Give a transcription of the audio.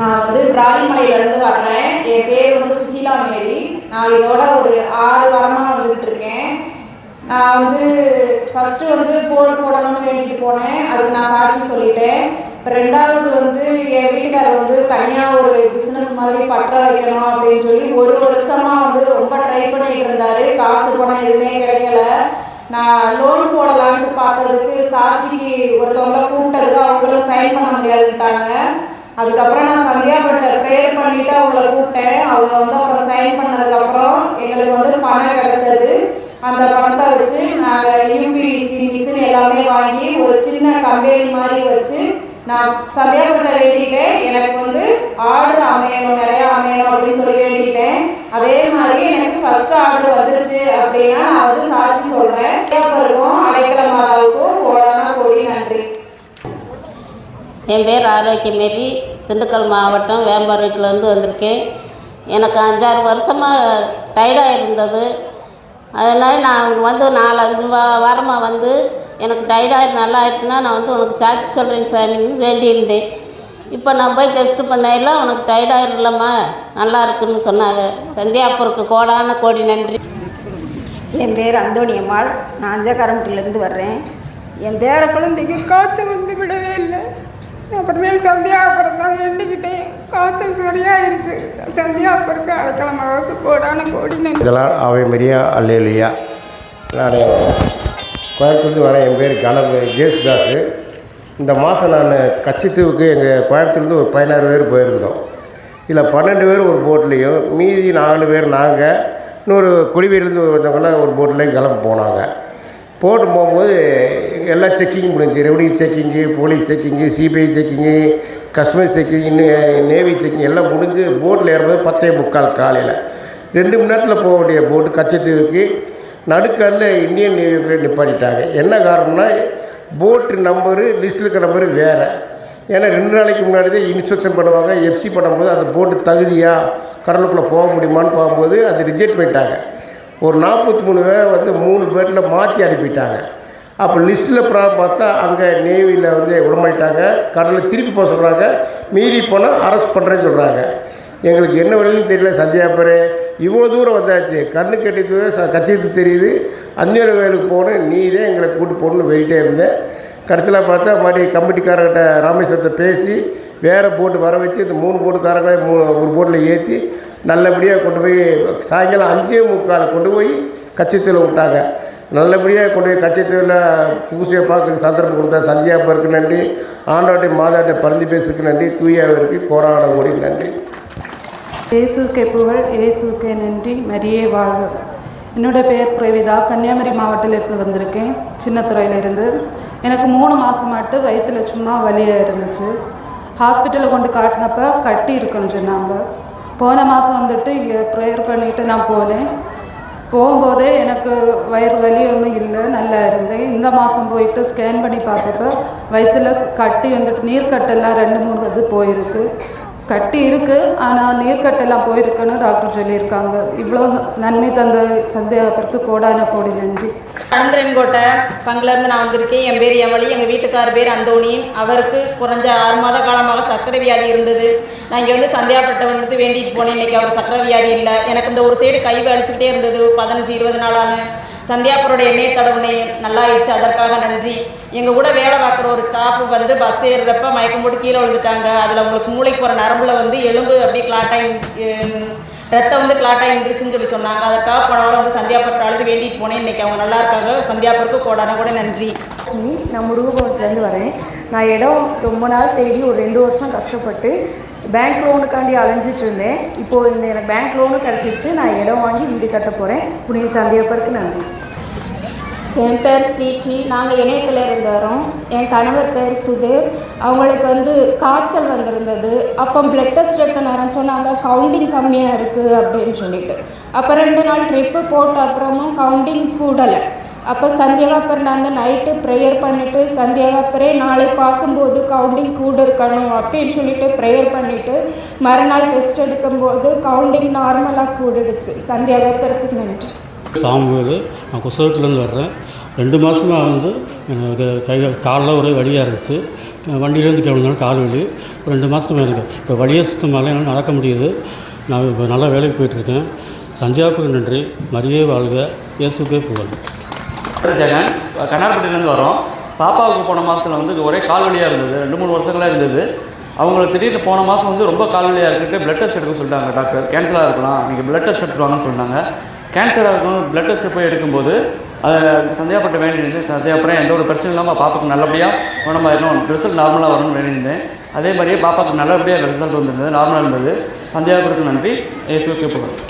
நான் வந்து விராலிமலையிலேருந்து வர்றேன். என் பேர் வந்து சுசீலா மேரி. நான் இதோட ஒரு ஆறு வாரமாக வந்துக்கிட்டு இருக்கேன். நான் வந்து ஃபஸ்ட்டு வந்து போர் போடணும்னு வேண்டிட்டு போனேன். அதுக்கு நான் சாட்சி சொல்லிட்டேன். இப்போ ரெண்டாவது வந்து என் வீட்டுக்காரர் வந்து தனியாக ஒரு பிஸ்னஸ் மாதிரி பற்ற வைக்கணும் அப்படின்னு சொல்லி ஒரு வருஷமாக வந்து ரொம்ப ட்ரை பண்ணிட்டு இருந்தாரு. காசு பணம் எதுவுமே கிடைக்கல. நான் லோன் போடலான்ட்டு பார்த்ததுக்கு சாட்சிக்கு ஒருத்தவங்கள கூப்பிட்டதுக்கு அவங்களும் சைன் பண்ண முடியாதுட்டாங்க அதுக்கப்புறம் நான் சந்தியாபுரத்தை ப்ரேயர் பண்ணிவிட்டு அவங்கள கூப்பிட்டேன். அவங்க வந்து அப்புறம் சைன் பண்ணதுக்கப்புறம் எங்களுக்கு வந்து பணம் கிடைச்சது. அந்த பணத்தை வச்சு நாங்கள் யூபிவிசி மிஷின் எல்லாமே வாங்கி ஒரு சின்ன கம்பெனி மாதிரி வச்சு நான் சந்தியாபுரத்தை வேண்டிக்கிட்டேன். எனக்கு வந்து ஆர்டர் அமையணும் நிறையா அமையணும் அப்படின்னு சொல்லி வேண்டிக்கிட்டேன். அதே மாதிரி எனக்கு ஃபர்ஸ்ட் ஆர்டர் வந்துருச்சு அப்படின்னா நான் வந்து சாட்சி சொல்கிறேன் சந்தியாபுரக்கும் அடைக்கல மாதாவுக்கும் கோடான கோடி நன்றி என் பேர் ஆரோக்கியமேரி திண்டுக்கல் மாவட்டம் வேம்பார் வீட்டிலேருந்து வந்திருக்கேன். எனக்கு அஞ்சாறு வருஷமாக டயர்டாக இருந்தது. அதனால் நான் வந்து நாலு அஞ்சு வா வாரமாக வந்து எனக்கு டயர்டாக நல்லா ஆயிடுச்சுன்னா நான் வந்து உனக்கு சாட்சி சொல்கிறேன் சாமின்னு வேண்டியிருந்தேன். இப்போ நான் போய் டெஸ்ட் பண்ணையில் உனக்கு டயர்டாக இல்லைம்மா நல்லா இருக்குன்னு சொன்னாங்க. சந்தியாப்பூருக்கு கோடான கோடி நன்றி. என் பேர் அந்தோணி அம்மாள். நான் அஞ்சக்காரம்பட்டிலேருந்து வர்றேன். என் பேர குழந்தைக்கு காய்ச்சல் வந்து விடவே இல்லை. அப்புறமேல் சந்தியாபுரம் தான் வேண்டிக்கிட்டேன் காசு சரியாயிருச்சு. சந்தியாபுரத்துக்கு அடைக்கலமாவுக்கு கோடான கோடி நன்றி. இதெல்லாம் அவை மரியா அல்லையா நான் கோயம்புத்தூர்லேருந்து வரேன் என் பேர் கணபதி ஜேசுதாஸ் இந்த மாதம் நான் கச்சித்தீவுக்கு எங்கள் கோயம்புத்தூர்லேருந்து ஒரு பதினாறு பேர் போயிருந்தோம். இதில் பன்னெண்டு பேர் ஒரு போட்லேயும் மீதி நாலு பேர் நாங்கள் இன்னொரு குடிவீர்லேருந்து வந்தவங்களாம் ஒரு போட்லேயும் கிளம்பி போனாங்க. போட்டு போகும்போது எல்லா செக்கிங் முடிஞ்சு revenue checking police checking CBI checking customer checking இன்னும் நேவி செக்கிங் எல்லாம் முடிஞ்சு போட்டில் ஏறும்போது பத்தே முக்கால் காலையில். ரெண்டு மணி நேரத்தில் போக வேண்டிய போட்டு கச்சத்தீவுக்கு நடுக்கல்ல இந்தியன் நேவிக்குள்ளே நிப்பாட்டிட்டாங்க. என்ன காரணம்னா போட்டு நம்பரு லிஸ்ட்டில் இருக்கிற நம்பரு வேறு. ஏன்னா ரெண்டு நாளைக்கு முன்னாடி தான் இன்ஸ்பெக்ஷன் பண்ணுவாங்க எஃப்சி பண்ணும்போது அந்த போட்டு தகுதியாக கடலுக்குள்ளே போக முடியுமான்னு பார்க்கும்போது அது ரிஜெக்ட் பண்ணிட்டாங்க. ஒரு நாற்பத்தி மூணு பேர் வந்து மூணு பேரில் மாற்றி அனுப்பிட்டாங்க. அப்போ லிஸ்ட்டில் ப்ரா பார்த்தா அங்கே நேவியில் வந்து விடமாட்டாங்க கடலில் திருப்பி போக சொல்கிறாங்க மீறி போனால் அரெஸ்ட் பண்ணுறேன்னு சொல்கிறாங்க எங்களுக்கு என்ன வழின்னு தெரியல சந்தியாபுரே இவ்வளோ தூரம் வந்தாச்சு. கண்ணு கட்டி கச்சித்து தெரியுது. அந்தியோட கோயிலுக்கு போனேன். நீ தான் எங்களை கூட்டு போகணுன்னு வெயிட்டே இருந்தேன். கடைசியில் பார்த்தா மறுபடி கமிட்டிக்காரர்கிட்ட ராமேஸ்வரத்தை பேசி வேறு போட்டு வர வச்சு இந்த மூணு போட்டுக்காரங்களே மூ ஒரு போட்டில் ஏற்றி நல்லபடியாக கொண்டு போய் சாயங்காலம் அஞ்சே முக்கால் கொண்டு போய் கச்சத்தில் விட்டாங்க. நல்லபடியாக கொண்டு போய் கச்சத்தில் பூசையை பார்க்க சந்தர்ப்பம் கொடுத்தா சந்தியாப்பருக்கு நன்றி. ஆண்டாட்டை மாதாட்டை பறந்து பேசுக்கு நன்றி. தூயாவிற்கு கோடாட கோடி நன்றி. இயேசுக்கே புகழ் இயேசுக்கே நன்றி. மரியே வாழ்க. என்னோட பேர் பிரவிதா. கன்னியாகுமரி மாவட்டத்திலிருந்து வந்திருக்கேன். சின்னத்துறையிலிருந்து எனக்கு மூணு மாதமாட்டு வயிற்றுல சும்மா வலியாக இருந்துச்சு. ஹாஸ்பிட்டலில் கொண்டு காட்டினப்ப கட்டி இருக்குன்னு சொன்னாங்க. போன மாதம் வந்துட்டு இங்கே ப்ரேயர் பண்ணிட்டு நான் போனேன். போகும்போதே எனக்கு வயிறு வலி ஒன்றும் இல்லை நல்லா இருந்தேன். இந்த மாதம் போயிட்டு ஸ்கேன் பண்ணி பார்த்தப்ப வயிற்றில் கட்டி வந்துட்டு நீர்க்கட்டெல்லாம் ரெண்டு மூணு இது போயிருக்கு. கட்டி இருக்குது ஆனால் நீர்க்கட்டெல்லாம் போயிருக்குன்னு டாக்டர் சொல்லியிருக்காங்க. இவ்வளோ நன்மை தந்த சந்தேகத்திற்கு கோடான கோடி நன்றி. அனந்தரன்கோட்டை பங்கிலேருந்து நான் வந்திருக்கேன். என் பேர் எமலி. எங்கள் வீட்டுக்கார் பேர் அந்தோணி. அவருக்கு குறைஞ்ச ஆறு மாத காலமாக சர்க்கரை வியாதி இருந்தது. நான் இங்கே வந்து சந்தியாப்பட்டை வந்து வேண்டிட்டு போனேன். இன்றைக்கி அவர் சர்க்கரை வியாதி இல்லை. எனக்கு இந்த ஒரு சைடு கை வலிச்சுக்கிட்டே இருந்தது. பதினஞ்சு இருபது நாளான சந்தியாப்பூருடைய எண்ணெய் தடவுனே நல்லா ஆயிடுச்சு அதற்காக நன்றி. எங்கள் கூட வேலை பார்க்குற ஒரு ஸ்டாஃப் வந்து பஸ் ஏறுறப்ப மயக்கம் போட்டு கீழே விழுந்துட்டாங்க. அதில் உங்களுக்கு மூளைக்கு போகிற நரம்புல வந்து எலும்பு அப்படியே கிளாட்டாகி ரத்தம் வந்து கிளாட்டாக இருந்துச்சுன்னு சொல்லி சொன்னாங்க. அதற்காக போன வாரம் வந்து சந்தியாப்பட்டு அழுது வேண்டிட்டு போனேன். இன்றைக்கி அவங்க நல்லா இருக்காங்க. சந்தியாப்பருக்கு கோடான கூட நன்றி. நான் முருகபுரத்துலேருந்து வரேன். நான் இடம் ரொம்ப நாள் தேடி ஒரு ரெண்டு வருஷம் கஷ்டப்பட்டு பேங்க் லோனுக்காண்டி அலைஞ்சிட்டு இருந்தேன் இப்போது இந்த எனக்கு பேங்க் லோனு கிடச்சிருச்சு. நான் இடம் வாங்கி வீடு கட்ட போகிறேன் புனித சந்தியப்பருக்கு நன்றி. என் பேர் ஸ்வீட்டி நாங்கள் இணையத்தில் இருந்தோம் என் கணவர் பேர் சுதீர். அவங்களுக்கு வந்து காய்ச்சல் வந்திருந்தது. அப்போ பிளட் டெஸ்ட் எடுத்த நேரம் சொன்னாங்க கவுண்டிங் கம்மியாக இருக்குது அப்படின்னு சொல்லிட்டு. அப்போ ரெண்டு நாள் ட்ரிப்பு போட்ட அப்புறமும் கவுண்டிங் கூடலை. அப்போ சந்தியாவாப்பர் நைட்டு ப்ரேயர் பண்ணிவிட்டு சந்தியாவாப்பரே நாளை பார்க்கும்போது கவுண்டிங் கூட இருக்கணும் அப்படின்னு சொல்லிட்டு ப்ரேயர் பண்ணிவிட்டு மறுநாள் டெஸ்ட் எடுக்கும்போது கவுண்டிங் நார்மலாக கூடிடுச்சு. பிறகு நன்றி. சாமுவேல் நான் குசவத்துலேருந்து வர்றேன். ரெண்டு மாதமாக வந்து எனக்கு கை காலில் ஒரே வழியாக இருந்துச்சு. வண்டியிலேருந்து கிளம்புனாலும் கால் வலி ரெண்டு மாதத்துக்கு எனக்கு இப்போ வழியை சுத்தமாக என்னால் நடக்க முடியுது. நான் இப்போ நல்லா வேலைக்கு போயிட்டுருக்கேன் சந்தியாவுக்கு நன்றி. மரியே வாழ்க. இயேசுக்கே புகழ். ஜெகன் கண்ணார்பட்டியிலேருந்து வரோம். பாப்பாவுக்கு போன மாதத்தில் வந்து ஒரே கால் வலியாக இருந்தது ரெண்டு மூணு வருஷங்களாக இருந்தது. அவங்கள திடீர்னு போன மாதம் வந்து ரொம்ப கால் வலியாக இருக்குது பிளட் டெஸ்ட் எடுக்க சொல்லிட்டாங்க டாக்டர். கேன்சராக இருக்கலாம் நீங்கள் பிளட் டெஸ்ட் எடுத்துருவாங்கன்னு சொன்னாங்க கேன்சராக இருக்கணும் பிளட் டெஸ்ட் போய் எடுக்கும்போது அதை சந்தேகப்பட்ட வேண்டியிருந்தேன் சந்தேகப்பட எந்த ஒரு பிரச்சனை இல்லாமல் பாப்பாவுக்கு நல்லபடியாக குணமாயிடணும் ரிசல்ட் நார்மலாக வரணும்னு வேண்டியிருந்தேன் அதே மாதிரியே பாப்பாவுக்கு நல்லபடியாக ரிசல்ட் வந்திருந்தது நார்மலாக இருந்தது. சந்தேகப்பருக்கு நன்றி. ஏசுக்கு போகிறேன்